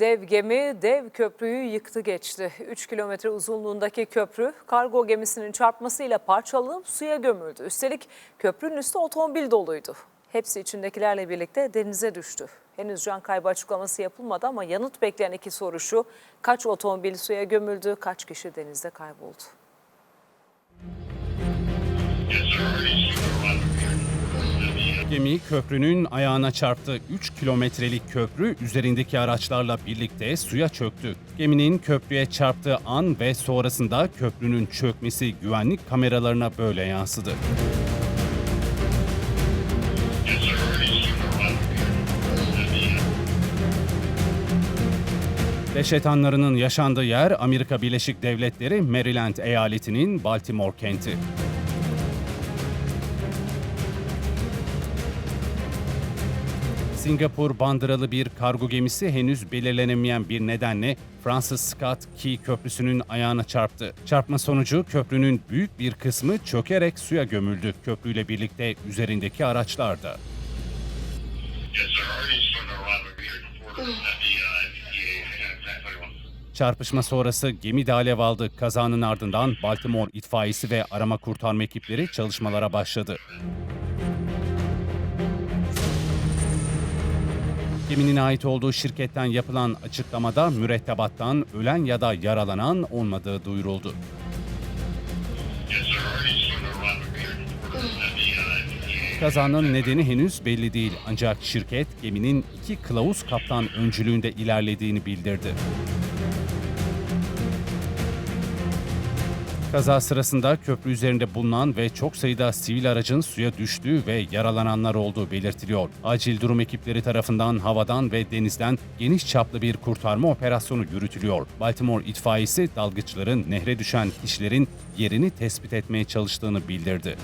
Dev gemi dev köprüyü yıktı geçti. 3 kilometre uzunluğundaki köprü kargo gemisinin çarpmasıyla parçalanıp suya gömüldü. Üstelik köprünün üstü otomobil doluydu. Hepsi içindekilerle birlikte denize düştü. Henüz can kaybı açıklaması yapılmadı ama yanıt bekleyen iki soru şu. Kaç otomobil suya gömüldü, kaç kişi denizde kayboldu? Gemi köprünün ayağına çarptı. 3 kilometrelik köprü üzerindeki araçlarla birlikte suya çöktü. Geminin köprüye çarptığı an ve sonrasında köprünün çökmesi güvenlik kameralarına böyle yansıdı. Dehşet anlarının yaşandığı yer Amerika Birleşik Devletleri Maryland eyaletinin Baltimore kenti. Singapur bandıralı bir kargo gemisi henüz belirlenemeyen bir nedenle Fransız Scott Key Köprüsü'nün ayağına çarptı. Çarpma sonucu köprünün büyük bir kısmı çökerek suya gömüldü. Köprüyle birlikte üzerindeki araçlar da. Uh. Çarpışma sonrası gemi de alev aldı. Kazanın ardından Baltimore itfaiyesi ve arama kurtarma ekipleri çalışmalara başladı. Geminin ait olduğu şirketten yapılan açıklamada mürettebattan ölen ya da yaralanan olmadığı duyuruldu. Kazanın nedeni henüz belli değil ancak şirket geminin iki kılavuz kaptan öncülüğünde ilerlediğini bildirdi. Kaza sırasında köprü üzerinde bulunan ve çok sayıda sivil aracın suya düştüğü ve yaralananlar olduğu belirtiliyor. Acil durum ekipleri tarafından havadan ve denizden geniş çaplı bir kurtarma operasyonu yürütülüyor. Baltimore itfaiyesi dalgıçların nehre düşen kişilerin yerini tespit etmeye çalıştığını bildirdi.